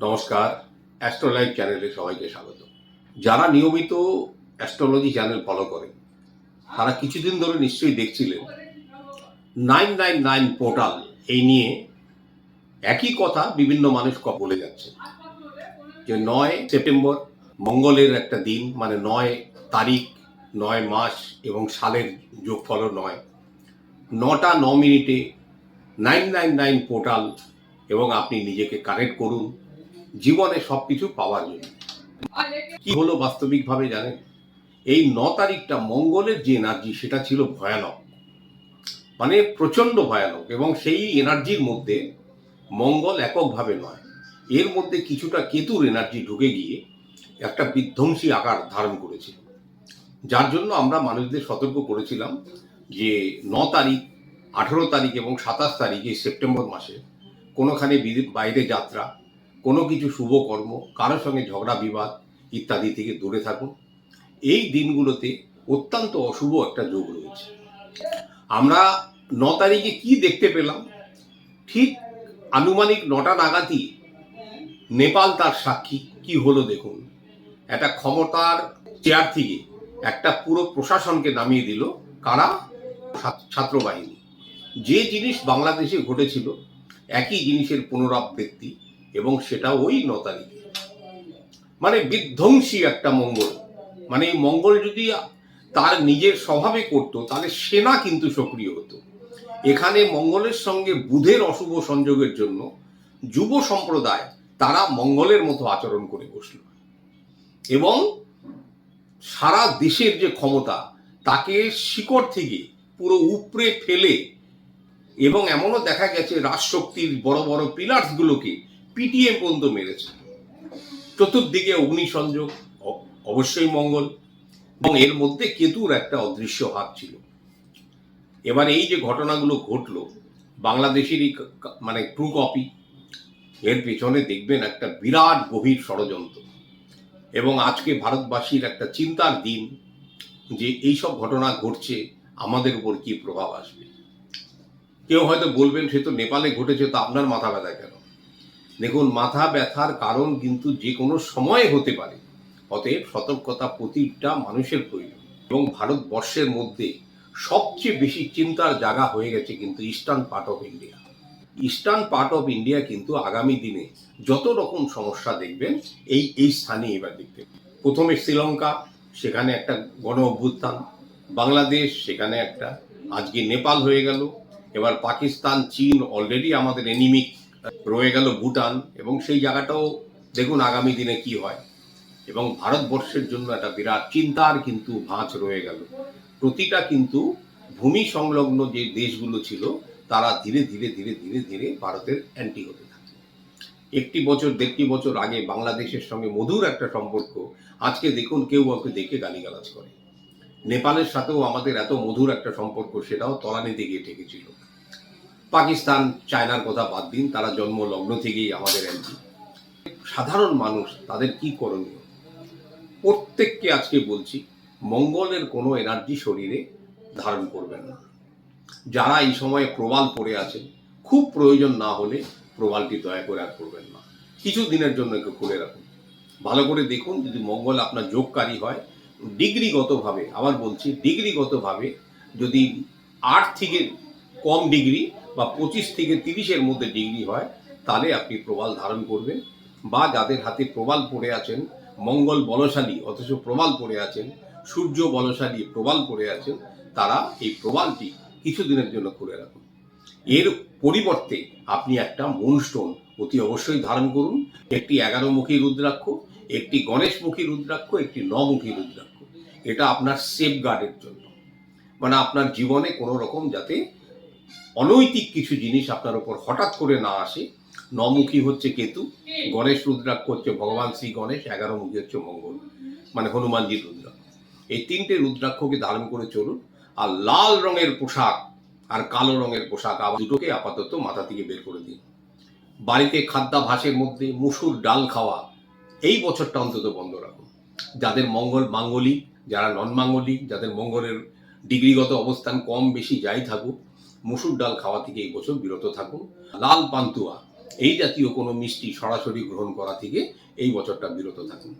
নমস্কার অ্যাস্ট্রোলাইভ চ্যানেলে সবাইকে স্বাগত। যারা নিয়মিত অ্যাস্ট্রোলজি চ্যানেল ফলো করেন, তারা কিছুদিন ধরে নিশ্চয়ই দেখছিলেন নাইন নাইন নাইন পোর্টাল এই নিয়ে একই কথা বিভিন্ন মানুষ ক- বলে যাচ্ছে। যে নয় সেপ্টেম্বর মঙ্গলের একটা দিন মানে নয় তারিখ, নয় মাস এবং সালের যোগফল নয়। নটা ন মিনিটে নাইন নাইন নাইন পোর্টাল এবং আপনি নিজেকে কানেক্ট করুন। জীবনে সবকিছু পাওয়ার জন্য। কি হলো বাস্তবিকভাবে জানেন? এই ন তারিখটা মঙ্গলের যে এনার্জি সেটা ছিল ভয়ানক। মানে প্রচণ্ড ভয়ানক এবং সেই এনার্জির মধ্যে মঙ্গল এককভাবে নয়। এর মধ্যে কিছুটা কেতুর এনার্জি ঢুকে গিয়ে একটা বিধ্বংসী আকার ধারণ করেছিল যার জন্য আমরা মানুষদের সতর্ক করেছিলাম যে ন তারিখ, আঠেরো তারিখ এবং সাতাশ তারিখ এই সেপ্টেম্বর মাসে কোনোখানে বাইরে যাত্রা কোনো কিছু শুভ কর্ম, কারোর সঙ্গে ঝগড়া, বিবাদ ইত্যাদি থেকে দূরে থাকুন। এই দিনগুলোতে অত্যন্ত অশুভ একটা যোগ রয়েছে। আমরা ন তারিখে কি দেখতে পেলাম? ঠিক আনুমানিক নটা নাগাদই নেপাল তার সাক্ষী। কি হলো দেখুন। একটা ক্ষমতার চেয়ার থেকে একটা পুরো প্রশাসনকে নামিয়ে দিল কারা? ছাত্র- ছাত্র বাহিনী যে জিনিস বাংলাদেশে ঘটেছিল, একই জিনিসের পুনরাবৃত্তি। এবং সেটা ওই ন তারিখে মানে বিধ্বংসী একটা মঙ্গল। মানে এই মঙ্গল যদি তার নিজের স্বভাবে করতো, তাহলে সেনা কিন্তু সক্রিয় হতো। এখানে মঙ্গলের সঙ্গে বুধের অশুভ সংযোগের জন্য যুব সম্প্রদায়, তারা মঙ্গলের মতো আচরণ করে বসল। এবং সারা দেশের যে ক্ষমতা, তাকে শিকড় থেকে পুরো উপড়ে ফেলে এবং এমনও দেখা গেছে, রাজশক্তির বড় বড় পিলার্সগুলোকে পিটিএ পর্যন্ত মেরেছে। চতুর্দিকে অগ্নিসংযোগ অবশ্যই মঙ্গল। এবং এর মধ্যে কেতুর একটা অদৃশ্য হাত ছিল। এবার এই যে ঘটনাগুলো ঘটলো, বাংলাদেশেরই মানে ট্রু কপি এর পেছনে দেখবেন একটা বিরাট গভীর ষড়যন্ত্র। এবং আজকে ভারতবাসীর একটা চিন্তার দিন যে এই সব ঘটনা ঘটছে, আমাদের উপর কি প্রভাব আসবে? কেউ হয়তো বলবেন, সে তো নেপালে ঘটেছে, তো আপনার মাথা ব্যথা কেন? দেখুন, মাথা ব্যথার কারণ কিন্তু যে কোনো সময় হতে পারে। অতএব সতর্কতা প্রতিটা মানুষের প্রয়োজন। এবং ভারতবর্ষের মধ্যে সবচেয়ে বেশি চিন্তার জায়গা হয়ে গেছে কিন্তু eastern part of India. Eastern part of India কিন্তু আগামী দিনে যত রকম সমস্যা দেখবেন, এই এই স্থানে এবার দেখতে প্রথমে শ্রীলঙ্কা, সেখানে একটা গণ অভ্যুত্থান। বাংলাদেশ, সেখানে একটা। আজকে নেপাল হয়ে গেল। এবার পাকিস্তান, চীন অলরেডি আমাদের এনিমিক রয়ে গেল ভুটান এবং সেই জায়গাটাও দেখুন আগামী দিনে কি হয়। এবং ভারতবর্ষের জন্য একটা বিরাট চিন্তার কিন্তু ভাঁজ রয়ে গেল। প্রতিটা কিন্তু ভূমি সংলগ্ন যে দেশগুলো ছিল, তারা ধীরে ধীরে ধীরে ধীরে ধীরে ভারতের অ্যান্টি হতে থাকে। একটি বছর, দেড়টি বছর আগে বাংলাদেশের সঙ্গে মধুর একটা সম্পর্ক, আজকে দেখুন কেউ ওকে দেখে গালিগালাজ করে। নেপালের সাথেও আমাদের এত মধুর একটা সম্পর্ক, সেটাও তলানিতে গিয়ে ঠেকেছিল। পাকিস্তান, চায়নার কথা বাদ দিন, তারা জন্ম লগ্ন থেকেই আমাদের অ্যান্টি সাধারণ মানুষ, তাদের কি করণীয়? প্রত্যেককে আজকে বলছি, মঙ্গলের কোনো এনার্জি শরীরে ধারণ করবেন না। যারা এই সময়ে প্রবাল পড়ে আছেন খুব প্রয়োজন না হলে প্রবালটি দয়া করে আর করবেন না। কিছু দিনের জন্য একটু খুলে রাখুন। ভালো করে দেখুন, যদি মঙ্গল আপনার যোগকারী হয়, ডিগ্রিগতভাবে, আবার বলছি, ডিগ্রিগতভাবে যদি আট থেকে কম ডিগ্রি বা পঁচিশ থেকে তিরিশের মধ্যে ডিগ্রি হয়, তাহলে আপনি প্রবাল ধারণ করবেন বা যাদের হাতে প্রবাল পড়ে আছেন, মঙ্গল বলশালী অথচ প্রবাল পড়ে আছেন, সূর্য বলশালী প্রবাল পড়ে আছেন, তারা এই প্রবালটি কিছুদিনের জন্য খুলে রাখুন। এর পরিবর্তে আপনি একটা মুনস্টোন অতি অবশ্যই ধারণ করুন, একটি এগারোমুখী রুদ্রাক্ষ, একটি গণেশমুখী রুদ্রাক্ষ, একটি নমুখী রুদ্রাক্ষ। এটা আপনার সেফ গার্ডের জন্য। মানে আপনার জীবনে কোনো রকম যাতে অনৈতিক কিছু জিনিস আপনার উপর হঠাৎ করে না আসে। নমুখী হচ্ছে কেতু, গণেশ রুদ্রাক্ষ হচ্ছে ভগবান শ্রী গণেশ এগারো মুখী হচ্ছে মঙ্গল মানে হনুমানজির রুদ্রাক্ষ। এই তিনটে রুদ্রাক্ষকে ধারণ করে চলুন, আর লাল রঙের পোশাক আর কালো রঙের পোশাক আবার দুটোকে আপাতত মাথা থেকে বের করে দিন। বাড়িতে খাদ্যাভাসের মধ্যে মুসুর ডাল খাওয়া, এই বছরটা অন্তত বন্ধ রাখুন। যাদের মঙ্গল মাঙ্গলিক, যারা নন মাঙ্গলিক যাদের মঙ্গলের ডিগ্রিগত অবস্থান কম বেশি যাই থাকুক মুসুর ডাল খাওয়া থেকে এই বছর বিরত থাকুন। লাল পান্তুয়া, এই জাতীয় কোনো মিষ্টি সরাসরি গ্রহণ করা থেকে এই বছরটা বিরত থাকুন।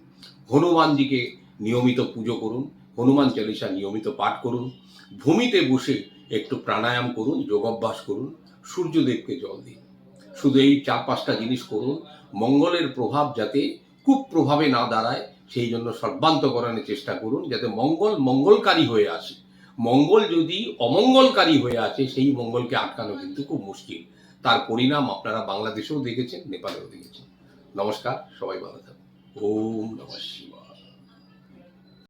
হনুমানজিকে নিয়মিত পুজো করুন, হনুমান চালিসা নিয়মিত পাঠ করুন, ভূমিতে বসে একটু প্রাণায়াম করুন, যোগাভ্যাস করুন, সূর্যদেবকে জল দিন। শুধু এই চার পাঁচটা জিনিস করুন, মঙ্গলের প্রভাব যাতে কুপ্রভাবে না দাঁড়ায়, সেই জন্য সর্বান্তকরণের চেষ্টা করুন, যাতে মঙ্গল মঙ্গলকারী হয়ে আসে। মঙ্গল যদি অমঙ্গলকারী হয়ে আছে, সেই মঙ্গলকে আটকানো কিন্তু খুব মুশকিল। তার পরিণাম আপনারা বাংলাদেশেও দেখেছেন, নেপালেও দেখেছেন। নমস্কার, সবাই ভালো থাকুন। ওম নমঃ